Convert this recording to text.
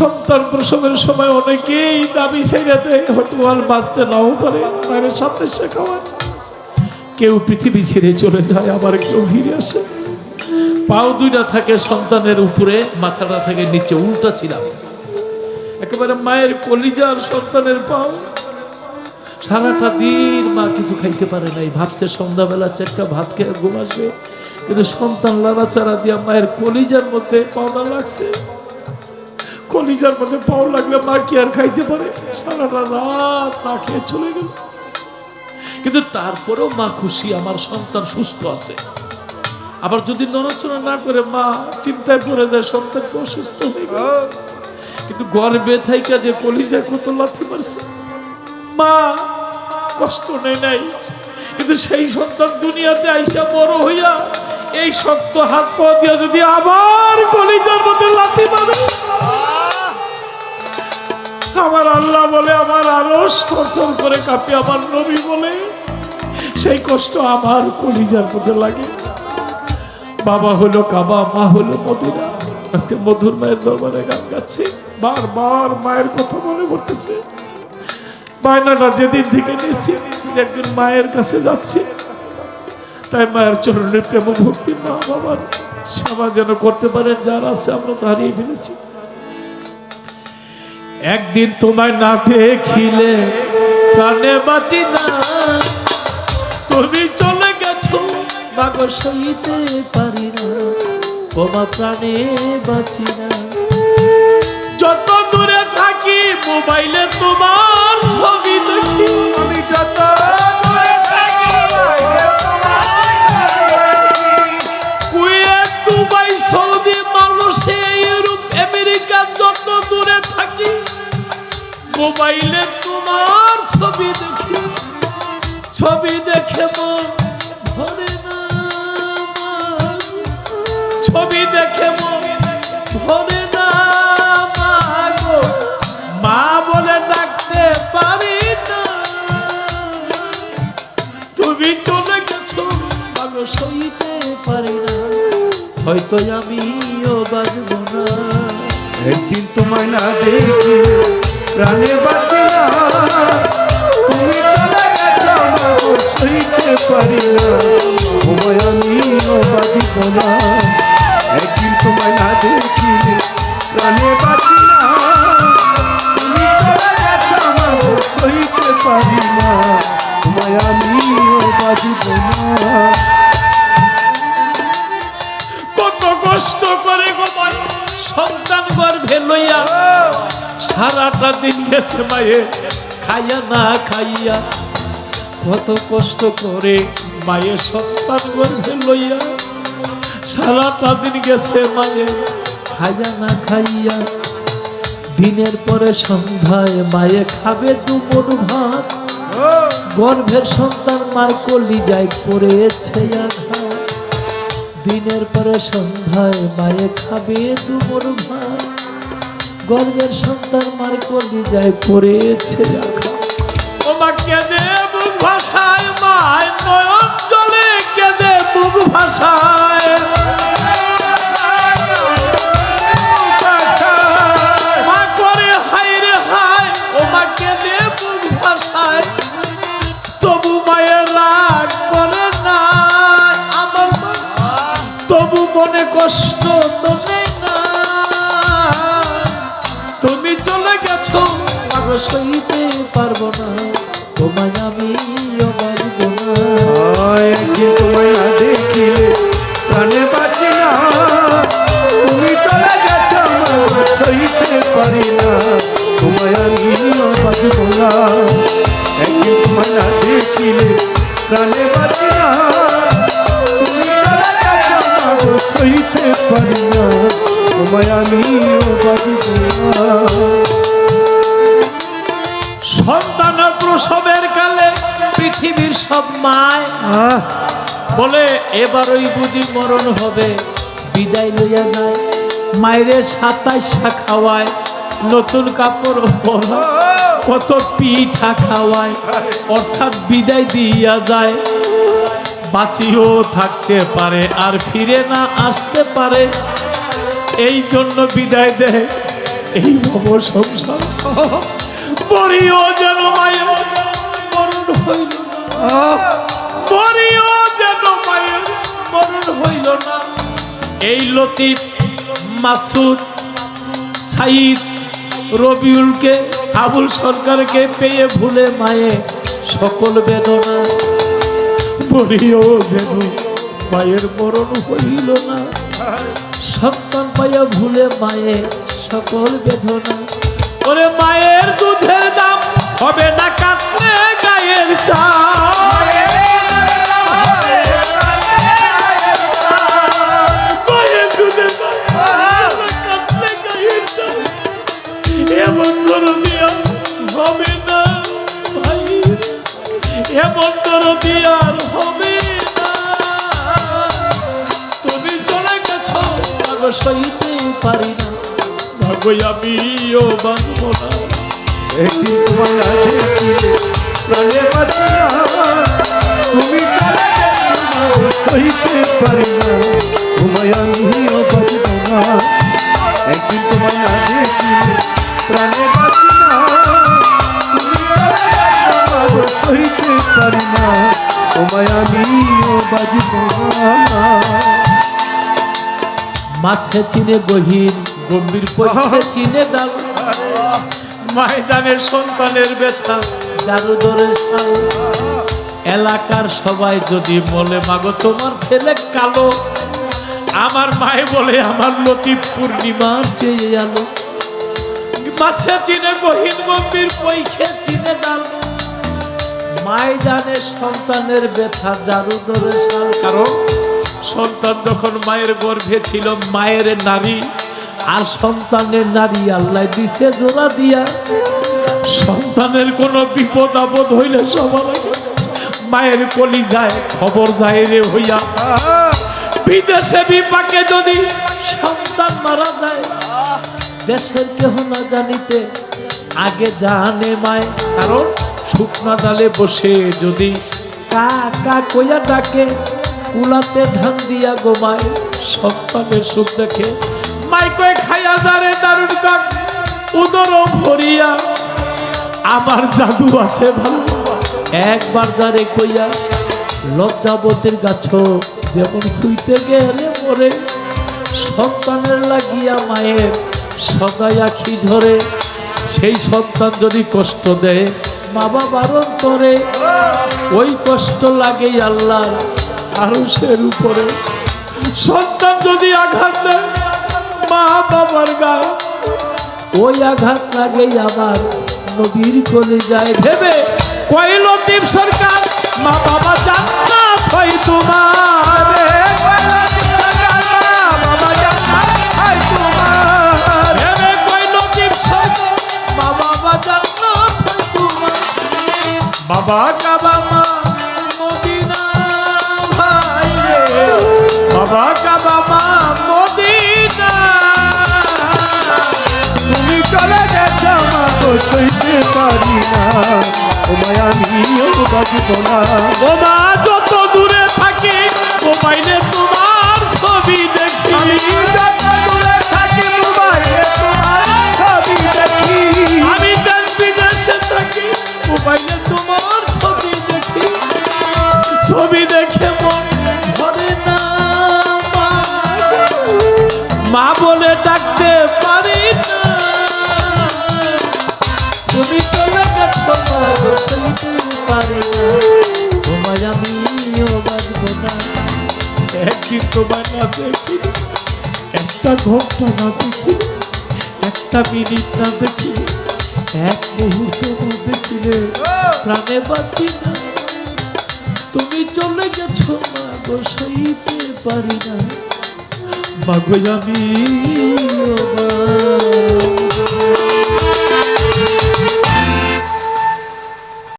সন্তান প্রসবের সময় অনেকেই দাবি ছেড়েতে হয়তো বাঁচতে নাও পারে, মায়ের সাথে শেখাওয়া কেউ পৃথিবী ছেড়ে চলে যায়, আবার কেউ ফিরে আসে। পাও দুইটা থাকে সন্তানের উপরে, মাথাটা থাকে নিচে, উল্টা ছিলাম। একেবারে মায়ের কলিজার সন্তানের পাও। সারাটা দিন মা কিছু খাইতে পারে নাই, ভাবছে সন্ধ্যাবেলা চারটা ভাত খেয়ে ঘুম আসবে। কিন্তু সন্তান লাড়াচাড়া দিয়া মায়ের কলিজার মধ্যে পাওনা লাগছে। কলিজার মধ্যে পাও লাগলে মা কি আর খাইতে পারে। সারাটা রাত না খেয়ে চলে গেল। কিন্তু তারপরেও মা খুশি, আমার সন্তান সুস্থ আছে। আবার যদি নড়াচড়া না করে, মা চিন্তায় পড়ে যায় সন্তানকে অসুস্থ হয়ে গেল? কিন্তু গর্বে থাইকা যে কলিজা কত লাথি মারছে। মা, কষ্ট নেই, নাই। কিন্তু সেই সন্তান দুনিয়াতে আইসা বড় হইয়া, এই শক্ত হাত পা দিয়া যদি আবার কলিজার মধ্যে লাথি মারে আমার আল্লাহ বলে, আমার আরও থরথর করে কাঁপে, আমার নবী বলে, সেই কষ্ট আমার কলিজার মধ্যে লাগে। বাবা হলো কাবা, মা হলো মদিনা। আজকে মধুর মায়ের দরবারে গান গাচ্ছে বারবার মায়ের কথা মনে পড়তেছে। বায়নাটা যেদিন থেকে নিয়েছি একদিন মায়ের কাছে যাচ্ছে। তাই মায়ের চরণের প্রেম ভক্তি মা বাবার সেবা যেন করতে পারেন, যারা আছে আমরা হারিয়ে ফেলেছি। একদিন তোমায় না দেখিলে প্রাণে বাঁচি না। তুমি চলে গেছো বাগর সইতে পারি না। তোমার প্রাণে বাঁচি না। যত দূরে থাকি মোবাইলে তোমার মোবাইলে তোমার ছবি দেখি, ছবি দেখে মন ভরে না। ছবি দেখে ভরে না মা বলে ডাকতে পারি না। তুমি চলে গেছো, ভালো সইতে পারি না। হয়তো আমিও বাজবো না। একদিন তোমায় না দেখি প্রাণে বাঁচি না। তুমি চলে গেছো সইতে পারি না। তোমায় আমিও বাঁচিব না। একদিন তোমায় না কত কষ্ট করে গো সন্তান গর্ভে লইয়া সারাটা দিন গেছে মায়ে, খাইয়া না খাইয়া, কত কষ্ট করে মায়ের সন্তান গর্ভে লইয়া, সারাটা দিন গেছে মায়ে, খাইয়া না খাইয়া, দিনের পরে সন্ধ্যায় মায়ে খাবে দুপুর ভাত, গর্ভের সন্তান মার কলিজায় করেছে আঘাত দিনের পরে সন্ধ্যায় মায়ে খাবে দুপুর ভাত। গর্ভের সন্তান মার কলিজায় পড়েছে আঘাত ও মা কেঁদে ভাষায় কেঁদে ভাষায় ভাষায় তবু গেছো আমি সইতে পারব না। তোমায় আমি বাড়বো না। একদিন তোমায় না দেখিলে প্রাণে বাঁচি না। তুমি চলে গেছ আমার সইতে পারি না। তোমায় আমি বাঁচব না। একদিন তোমায় না দেখিলে প্রাণে বাঁচি না। তুমি চলে গেছ আমার সইতে পারি না। তোমায় আমি বাঁচব না। সন্তানের প্রসবের কালে পৃথিবীর সব মায়। বলে এবারই বুঝি মরণ হবে বিদায় লইয়া যায়। মায়েরে সাতাইশা খাওয়ায় নতুন কাপড় পরা কত পিঠা খাওয়ায় অর্থাৎ বিদায় দিয়া যায়। বাঁচিও থাকতে পারে আর ফিরে না আসতে পারে। এই জন্য বিদায় দেয় এই ভব সংসার। যেন মায়ের মরণ হইল না। মরিও যেন মায়ের মরণ হইল না। এই লতিফ মাসুদ সাইদ রবিউলকে আবুল সরকারকে পেয়ে ভুলে মায়ে সকল বেদনা মরিও যেন মায়ের মরণ হইল না। সন্তান পাইয়া ভুলে মায়ে সকল বেদনা ওরে মায়ের দুধের দাম হবে না কাটলে গায়ের চা মায়ের দুধের দাম হবে না চাল। এমন না ভাই। হবে না। তুমি চলে গেছো সইতে পারি না। ভাগ আমিও বাঁধব না। একদিন তোমায় দেখিলে প্রাণে বাঁচি না তুমি সইতে পারি না। তোমায় আমিও বাঁচব না। একদিন তোমায় না দেখিলে প্রাণে বাঁচি না তুমি পারি তোমায় আমিও মাছে চিনে গহীন গম্ভীর পক্ষে চিনে ডাল মায়দানের সন্তানের ব্যথা জারু ধরে এলাকার সবাই যদি বলে মাগো তোমার ছেলে কালো। আমার মায়ে বলে আমার লতি পূর্ণিমার চেয়ে আলো মাছে চিনে গহীন গম্ভীর পৈখে চিনে ডাল মায় জানে সন্তানের ব্যথা জারু ধরে সাল কারণ সন্তান যখন মায়ের গর্ভে ছিল মায়ের নারী আর সন্তানের নারী আল্লাহ দিছে জোড়া দিয়া। সন্তানের কোনো বিপদ আপদ হইলে সবার মায়ের কলি যায় খবর যায় রে হইয়া। বিদেশে বিপাকে যদি সন্তান মারা যায়, দেশের কেহ না জানিতে আগে জানে মায়। কারণ শুকনা ডালে বসে যদি কা কা কইয়া ডাকে, কুলাতে ধান দিয়া গোমায় সন্তানের সুখ দেখে মাই কয়ে খাইয়া যারে দারুণ কাক, উদর ভরিয়া। আমার জাদু আছে ভালো। একবার যারে কইয়া লজ্জাবতের গাছ যেমন শুইতে গেলে মরে, সন্তানের লাগিয়া মায়ের সদাই আখি ঝরে, সেই সন্তান যদি কষ্ট দেয়, মা বাবার অন্তরে ওই কষ্ট লাগে আল্লাহ আরুষের উপরে। সন্তান যদি আঘাত দেয় মা বাবার গায়ে ওই আঘাত লাগে আবার নবীর কোলে যায়। ভেবে কয় লতিফ সরকার, মা বাবা সইতে পারি না। তোমায় আমিও বাঁচব না ও মা যত দূরে থাকি বাইরে তোমার তোমার একটা ঘণ্টা না একটা মিনিট না এক মুহূর্ত না দেখিলে প্রাণে বাঁচি না। তুমি চলে গেছ মা গো, সইতে পারি না। মাগো আমি